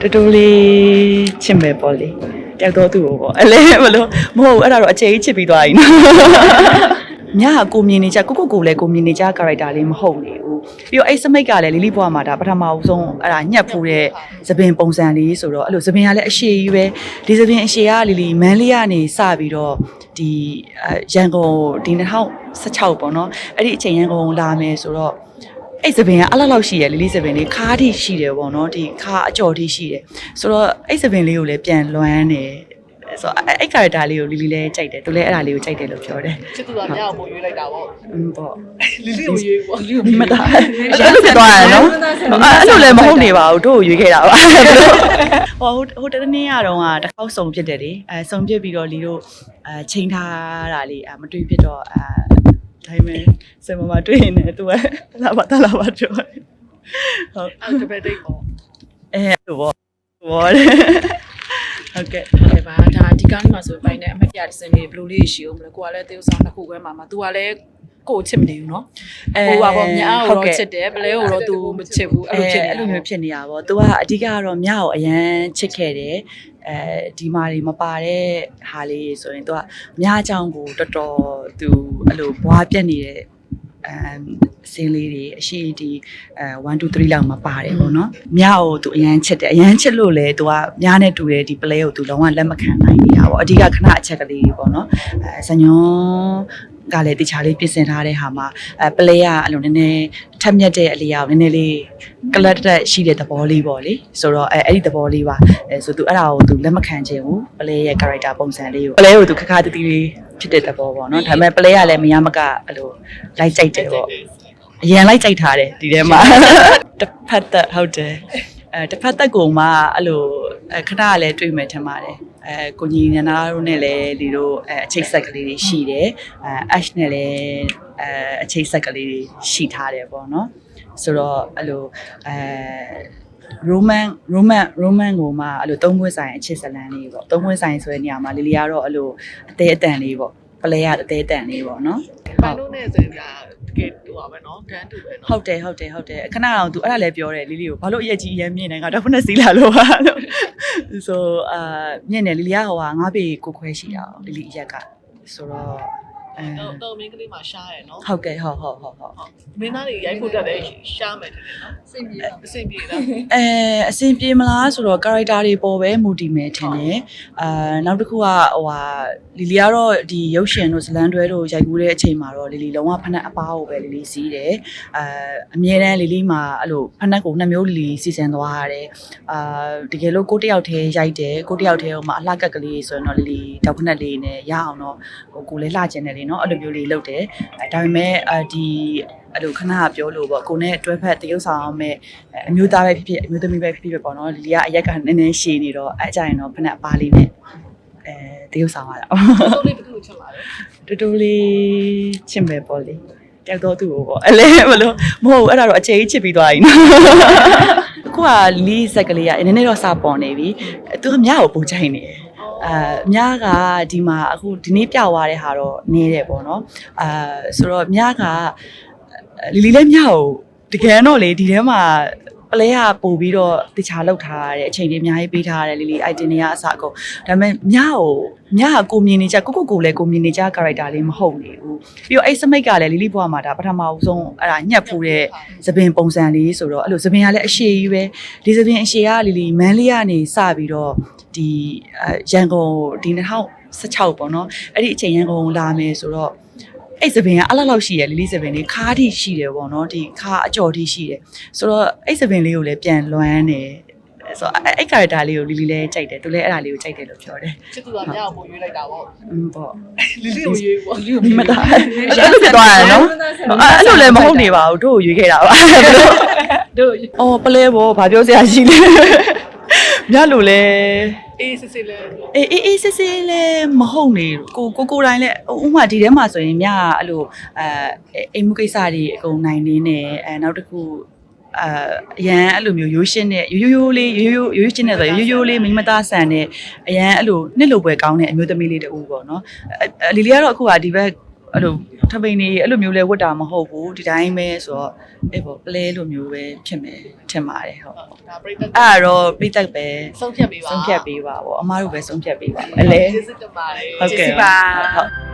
တူတူလေးချစ်မယ်ပေါ့လေတယောက်တော့သူ့ကိုပေါ့အဲ့လေဘလို့မဟုတ်ဘူးအဲ့ဒါတော့အချိန်ကြီးချစ်ပြီးသွားပြီနော်မြားကကိုမြင်နေကြကိုကိုကိုလည်းကိုမြင်နေကြ character လေးမဟုတ်နေဘူးပြီးတော့အဲ့စမိတ်ကလည်းလီလီဘွားမှာဒါပထမဦးဆုံးအဲ့ဒါညက်ဖူးတဲ့သပင်ပုံစံလေးဆိုတော့အဲ့လိုသပင်ကလည်းအရှိကြီးပဲဒီသပင်အရှိကလီလီမန်းလေးကနေစပြီးတော့ဒီအဲရန်ကုန်ဒီ2016ပေါ့နော်အဲ့ဒီအချိန်ရန်ကုန်လာမယ်ဆိုတော့ အဲ့စပင်ကအလောက်လောက်ရှိရယ်လီလီစပင်လေးခါးထိရှိတယ်ပေါ့နော်ဒီခါးအကျော်ထိရှိတယ်ဆိုတော့အဲ့စပင်လေးကိုလည်းပြန်လွမ်းတယ်ဆိုတော့အဲ့အဲ့ character လေးကိုလီလီလည်းကြိုက်တယ်သူလည်းအဲ့ဒါလေးကိုကြိုက်တယ်လို့ပြောတယ်ချစ်သူကမြောက်ကိုရွေးလိုက်တာပေါ့อืมပေါ့လီလီကိုရွေးပေါ့ဒီမသားအဲ့လိုဖြစ်သွားတယ်နော်အဲ့လိုလည်းမဟုတ်နေပါဘူးတို့ကိုရွေးခဲ့တာပါဟိုဟိုတနေ့ရတော့ကတစ်ခေါက်စုံဖြစ်တယ်လေအဲစုံဖြစ်ပြီးတော့လီတို့အဲချိန်ထားတာလေးအဲမတွေ့ဖြစ်တော့အဲ ဒါပေမဲ့စင်မမတွေ့ရင်လည်းသူကလာပါတလာပါတော့ဟုတ်အဲ့တပည့်တိတ်ပေါ့အဲလိုပေါ့ဘောတယ်ဟုတ်ကဲ့ဟုတ်ပါဒါဒီကားလေးမှာဆိုပိုင်းနဲ့အမတ်ရတဲ့စင်လေးဘယ်လိုလေးရှိအောင်မလဲကိုကလည်းတေးဥဆောင်တစ်ခုခွဲမှာမှာ तू ကလည်း ကိုချစ်မနေဘူးเนาะဟိုပါပေါ့ညာကိုတော့ချစ်တယ်ပလဲကိုတော့ तू မချစ်ဘူးအဲ့လိုဖြစ်နေ အဲ့လိုမျိုးဖြစ်နေတာပေါ့။ तू ကအဓိကကတော့မြကိုအရန်ချစ်ခဲ့တယ်။အဲဒီမာတွေမပါတဲ့ဟာလေးဆိုရင် तू ကမြအကြောင်းကိုတော်တော် तू အဲ့လိုဘွားပြက်နေတဲ့အမ်စင်းလေးတွေအရှိဒီအဲ1 2 3လောက်မပါတယ်ပေါ့နော်။မြကို तू အရန်ချစ်တယ်။အရန်ချစ်လို့လေ तू ကမြနဲ့တူတဲ့ဒီ play ကို तू လုံးဝလက်မခံနိုင်နေတာပေါ့။အဓိကခဏအချက်ကလေးတွေပေါ့နော်။အဲဇညွန် ကလည်းတခြားလေးပြင်ဆင်ထားတဲ့ဟာမှာအဲ play ကအဲ့လိုနည်းနည်းထက်မြက်တဲ့အလျောက်နည်းနည်းလေးကလတ်တက်ရှိတဲ့သဘောလေးပေါ့လေဆိုတော့အဲအဲ့ဒီသဘောလေးပါအဲဆိုသူအဲ့ဒါကိုသူလက်မခံချင်ဘူးပလဲရဲ့ character ပုံစံလေးကိုပလဲကိုသူခခတတီလေးဖြစ်တဲ့သဘောပေါ့နော်ဒါပေမဲ့ပလဲကလည်းမရမကအဲ့လိုလိုက်ကြိုက်တယ်ပေါ့အရင်လိုက်ကြိုက်ထားတယ်ဒီထဲမှာတစ်ဖက်သက်ဟုတ်တယ်အဲတစ်ဖက်သက်ကောင်မှအဲ့လိုအဲခဏကလည်းတွေ့မယ်ထင်ပါတယ် အဲကိုကြီးနန္ဒာတို့နဲ့လည်းဒီလိုအဲအချိတ်ဆက်ကလေးတွေရှိတယ်အဲ ash နဲ့လည်းအဲအချိတ်ဆက်ကလေးတွေရှိထားတယ်ပေါ့နော်ဆိုတော့အဲ့လိုအဲ roman roman roman ကိုမှအဲ့လိုသုံးခွင့်ဆိုင်အချစ်ဇလန်းလေးပေါ့သုံးခွင့်ဆိုင်ဆိုတဲ့နေရာမှာလီလီကတော့အဲ့လိုအသေးအတန်လေးပေါ့ပလဲရအသေးအတန်လေးပေါ့နော်ပန်းလို့နဲ့ဆိုရင်ဒါ တကယ်တူပါပဲเนาะတန်းတူပဲเนาะ ဟုတ်တယ်ဟုတ်တယ်ဟုတ်တယ်ခဏတော့ तू အဲ့ဒါလည်းပြောတယ်လီလီကိုဘာလို့အရက်ကြီးအရင်မြင်နေငါတော့ဖက်နဲ့စီးလာလို့ပါလို့ဆိုအာမြင်တယ်လီလီကဟိုဟာငါးပေကိုခွဲရှိတာလီလီအရက်ကဆိုတော့အဲ တော့တော့မင်းကလေးမှာရှားတယ်နော်ဟုတ်ကဲ့ဟုတ်ဟုတ်ဟုတ်ဟုတ်မင်းသားတွေရိုက်ဖို့တက်တယ်ရှားမယ်တကယ်နော်အဆင်ပြေအဆင်ပြေလားအဲအဆင်ပြေမလားဆိုတော့ character တွေပေါ်ပဲမူတည်မယ်ထင်တယ်အာနောက်တစ်ခုကဟိုဟာလီလီကတော့ဒီရုပ်ရှင်တို့ဇလန်တွဲတို့ရိုက်ကူးတဲ့အချိန်မှာတော့လီလီလုံးဝဖနက်အပားကိုပဲလီလီစီးတယ်အာအမြဲတမ်းလီလီမှာအဲ့လိုဖနက်ကိုနှစ်မျိုးလီလီစီစဉ်သွားရတယ်အာတကယ်လို့ကိုတယောက်တည်းရိုက်တယ်ကိုတယောက်တည်းဟိုမှာအလှကက်ကလေးဆိုရင်တော့လီလီတောက်ခဏလေးနဲ့ရအောင်တော့ဟိုကိုလည်းလှကျင်တယ်လေနော်အဲ့လိုမျိုးလေးလုပ်တယ်အဲဒါပေမဲ့အာဒီအဲ့လိုခဏပြောလို့ပေါ့ကိုနဲ့တွဲဖက်တရုပ်ဆောင်အောင်မဲ့အမျိုးသားပဲဖြစ်ဖြစ်အမျိုးသမီးပဲဖြစ်ဖြစ်ပဲပေါ့နော်လီလီကအရက်ကနည်းနည်းရှည်နေတော့အဲ့အကြရင်တော့ဖက်နှက်အပါလေးနဲ့အဲတရုပ်ဆောင်ရတာတော့လေးတစ်ခုချက်လာတယ်တူတူလေးချစ်မယ်ပေါ့လေတယောက်တော့သူ့ကိုပေါ့အဲ့လေဘလို့မဟုတ်ဘူးအဲ့ဒါတော့အချိန်ကြီးချစ်ပြီးသွားပြီနော်အခုကလီးဆက်ကလေးကနည်းနည်းတော့စာပေါ်နေပြီသူကမြကိုပုံချိုင်နေတယ် အာမြကဒီမှာအခုဒီနေ့ပြသွားတဲ့ဟာတော့နေတယ်ပေါ့နော်အာဆိုတော့မြကလီလီလည်းမြကိုတကယ်တော့လေဒီထဲမှာ ပလဲကပို့ပြီးတော့တခြားလောက်ထားရတယ်အချိန်တွေအများကြီးပေးထားရတယ်လီလီ item တွေကအစအကုန်ဒါပေမဲ့မြကိုမြကကိုမြင်နေကြကိုကိုကိုလည်းကိုမြင်နေကြ character လေးမဟုတ်နေဘူးပြီးတော့အဲ့စမိတ်ကလည်းလီလီဘွားမှာဒါပထမဦးဆုံးအဲ့ဒါညက်ဖူးတဲ့သပင်ပုံစံလေးဆိုတော့အဲ့လိုသပင်ကလည်းအရှိကြီးပဲဒီသပင်အရှိကလီလီမန်းလေးကနေစပြီးတော့ဒီအဲရန်ကုန်ဒီ2016ပေါ့နော်အဲ့ဒီအချိန်ရန်ကုန်လာမယ်ဆိုတော့ အဲ့စပင်ကအလောက်လောက်ရှိရလီလီစပင်လေးခါးထိရှိတယ်ပေါ့နော်ဒီခါးအကျော်ထိရှိတယ်ဆိုတော့အဲ့စပင်လေးကိုလည်းပြန်လွမ်းတယ်ဆိုတော့အဲ့ character လေးကိုလီလီလည်းကြိုက်တယ်သူလည်းအဲ့ဒါလေးကိုကြိုက်တယ်လို့ပြောတယ်ချစ်သူကမြောက်ကိုရွေးလိုက်တာပေါ့อืมပေါ့လီလီကိုရွေးပေါ့ဒီမသားအဲ့လိုဖြစ်သွားတယ်နော်အဲ့လိုလည်းမဟုတ်နေပါဘူးတို့ကိုရွေးခဲ့တာပါတို့အော်ပလဲဘောဘာပြောစရာရှိလဲ မြတ်လို့လဲအေးစစ်စစ်လဲအေးအေးအေးစစ်စစ်လဲမဟုတ်နေကိုကိုကိုတိုင်းလဲဥမာဒီထဲမှာဆိုရင်မြတ်ကအဲ့လိုအဲအိမ်မှုကိစ္စတွေအကုန်နိုင်နေနေအဲနောက်တစ်ခုအာအရန်အဲ့လိုမျိုးရိုးရှင်းတဲ့ရိုးရိုးရိုးလေးရိုးရိုးရိုးရှင်းတဲ့ဆိုရိုးရိုးလေးမိမသားဆန်တဲ့အရန်အဲ့လိုနှစ်လိုပွဲကောင်းတဲ့အမျိုးသမီးလေးတူပေါ့နော်လီလီကတော့အခုကဒီဘက်အဲ့လို ထပိန်နေအဲ့လိုမျိုးလဲဝတ်တာမဟုတ်ဘူးဒီတိုင်းပဲဆိုတော့အဲ့ပေါ့ပလဲလိုမျိုးပဲဖြစ်မယ်ထင်ပါတယ်ဟုတ်ဒါပရိသတ်အဲ့ဒါတော့ပြိတက်ပဲဆုံးဖြတ်ပေးပါဆုံးဖြတ်ပေးပါဗောအမားတို့ပဲဆုံးဖြတ်ပေးပါအလဲကျေးဇူးတင်ပါတယ်ဟုတ်ကဲ့ကျေးဇူးပါဟုတ်